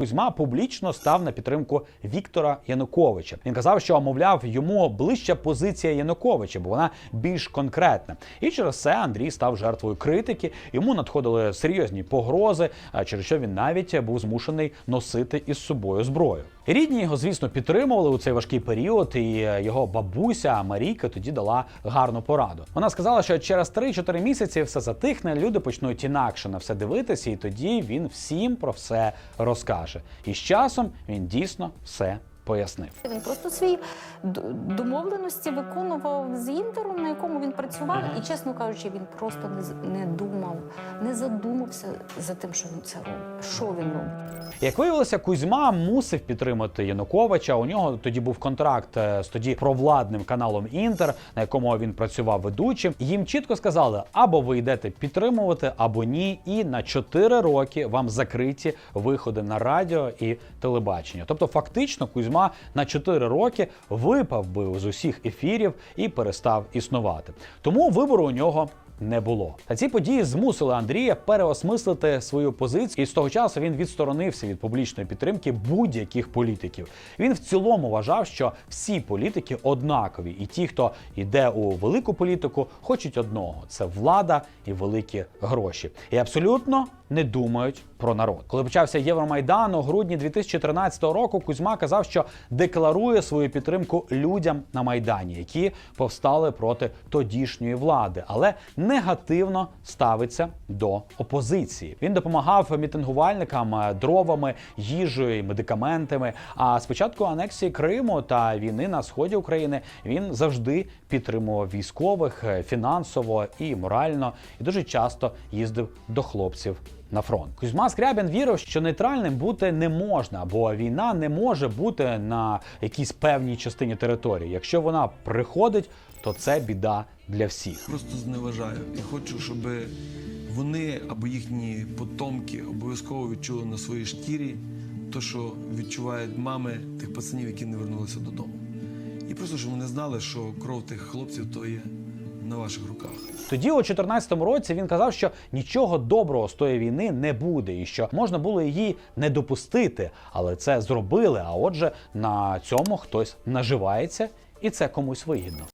Кузьма публічно став на підтримку Віктора Януковича. Він казав, що мовляв йому ближча позиція Януковича, бо вона більш конкретна. І через це Андрій став жертвою критики. Йому надходили серйозні погрози, через що він навіть був змушений носити із собою зброю. Рідні його, звісно, підтримували у цей важкий період, і його бабуся Марійка тоді дала гарну пораду. Вона сказала, що через 3-4 місяці все затихне, люди почнуть інакше на все дивитися, і тоді він всім про все розкаже. І з часом він дійсно все пояснив. Він просто свої домовленості виконував з інтером, на якому він працював, і чесно кажучи, він просто не, не думав, не задумався за тим, що він це робить. Що він робить? Як виявилося, Кузьма мусив підтримати Януковича. У нього тоді був контракт е, з тоді провладним каналом Інтер, на якому він працював ведучим. Їм чітко сказали: або ви йдете підтримувати, або ні. І на 4 роки вам закриті виходи на радіо і телебачення. Тобто, фактично, Кузьма на 4 роки випав би з усіх ефірів і перестав існувати. Тому вибору у нього не було. Та ці події змусили Андрія переосмислити свою позицію, і з того часу він відсторонився від публічної підтримки будь-яких політиків. Він в цілому вважав, що всі політики однакові, і ті, хто йде у велику політику, хочуть одного: це влада і великі гроші. І абсолютно не думають про народ. Коли почався Євромайдан у грудні 2013 року, Кузьма казав, що декларує свою підтримку людям на майдані, які повстали проти тодішньої влади, але негативно ставиться до опозиції. Він допомагав мітингувальникам е, дровами, їжею, медикаментами. А з початку анексії Криму та війни на сході України він завжди підтримував військових е, фінансово і морально, і дуже часто їздив до хлопців на фронт. Кузьма Скрябін вірив, що нейтральним бути не можна, бо війна не може бути на якійсь певній частині території. Якщо вона приходить, то це біда для всіх. Просто зневажаю і хочу, щоб вони або їхні потомки обов'язково відчули на своїй шкірі те, що відчувають мами тих пацанів, які не вернулися додому. І просто щоб вони знали, що кров тих хлопців то є на ваших руках. Тоді, у 2014 році, він казав, що нічого доброго з тої війни не буде, і що можна було її не допустити, але це зробили. А отже, на цьому хтось наживається, і це комусь вигідно.